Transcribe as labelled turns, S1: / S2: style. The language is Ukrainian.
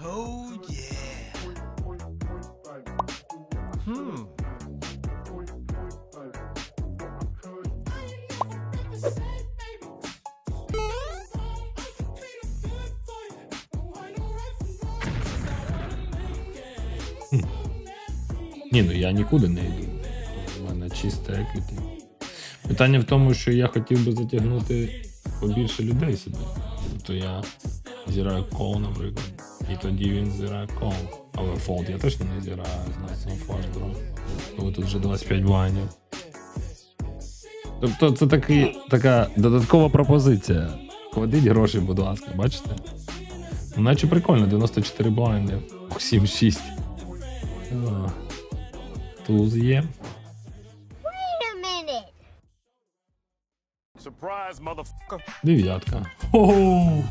S1: Oh yeah. Hmm.
S2: Ні, ну я нікуди не йду. У мене чисте еквіті. Питання в тому, що я хотів би затягнути побільше людей сюди. Тобто я зіраю кол, наприклад. І тоді він зірає кол. Але фолд я точно не зіраю з нас фашдром. Бо тут вже 25 блайнів. Тобто це такий, така додаткова пропозиція. Кладіть гроші, будь ласка, бачите? Ну, Наче прикольно, 94 блайнди. 7-6. Туз є.
S3: Wait a minute.
S4: Surprise, motherfucker.
S2: Дев'ятка. Хо-хо!